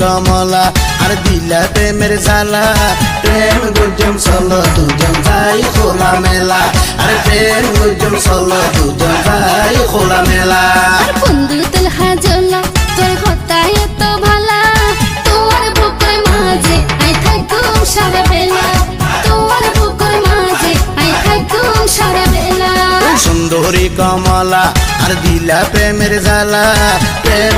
কমলা আর দিলা প্রেমের জ্বালা। প্রেম গুজম চল দুজন যাই খোলা মেলা। আর প্রেম গুজম চল দুজন যাই খোলা মেলা। বন্ধু তেলহা জ্বলা তোর হতায় তো ভালা। তোমার বুকের মাঝে আই থাকুম সারা বেলা। তোমার বুকের মাঝে আই থাকুম সারা বেলা। সুন্দরী কমলা আর দিলা প্রেমের জ্বালা। প্রেম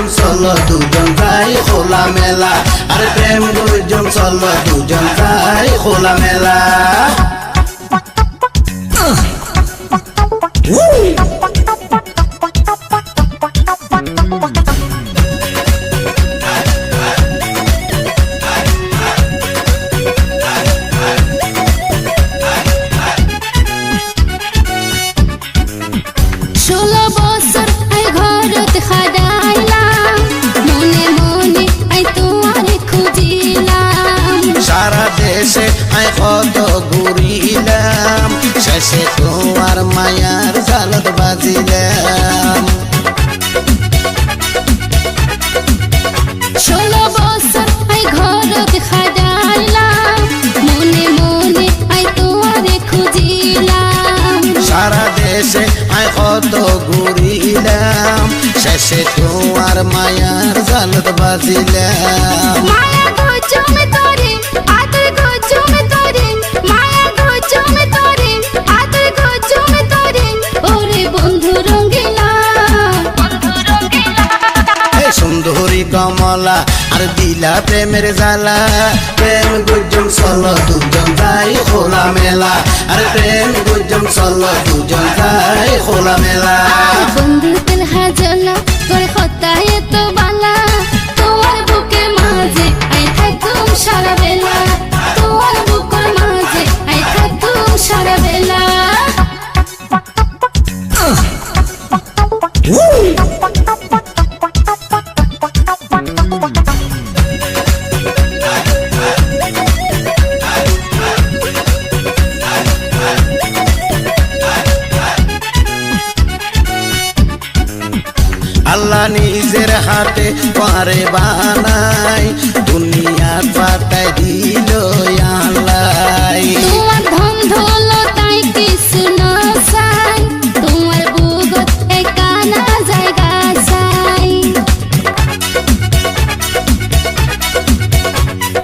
গুজম চল দুজন যাই খোলা মেলা। আর প্রেম গুজম চল দুজন যাই খোলা মেলা। শেষে তোমার মায়ার জালত বাজিলাম ষোলো বছর আই ঘরত খাডাইলাম মনে মনে আই তোমারে খুঁজিলাম। সারা দেশে আয় কত ঘুরিলাম শেষে তোমার মায়ার জালত বাজিলাম। মায়া গো সুন্দরী কমলা, আর দিলা প্রেমের জ্বালা। প্রেম গুজম সল দুজন যাই খোলা মেলা আর প্রেম গুজম সল দুজন যাই খোলা মেলা হাতে পারে বানাই দুনিয়া পাতায় দিল আল্লাহ তোমার ধন ধলো কিছু না চাই তোমার বুগত একানা জায়গা চাই।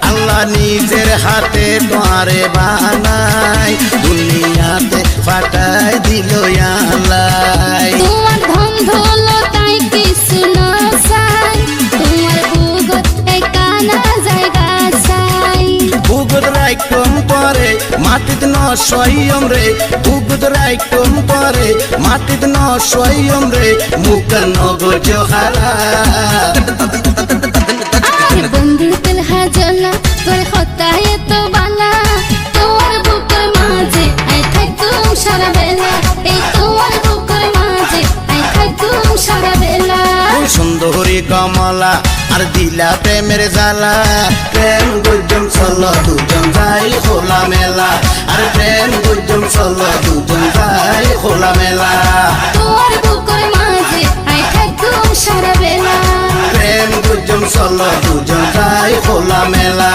আল্লাহ নিজের হাতে পারে বানাই দুনিয়াতে পাঠায় দিল আল্লাহ মাটিত ন সয়ম রে বুগুদ রাইকম পরে? মাটিত ন সয়ম রে মুখ নগজ হারা আরে বন্ধু তেলহা জ্বলা তোর হতায় তো বালা। তোমার বুকের মাঝে আই থাকুম সারা বেলা। এই তোমার বুকের মাঝে আই থাকুম সারা বেলা। সুন্দরী কমলা আর দিলা প্রেমের জ্বালা। প্রেম গুজম চল চল দুজন যাই খোলা মেলা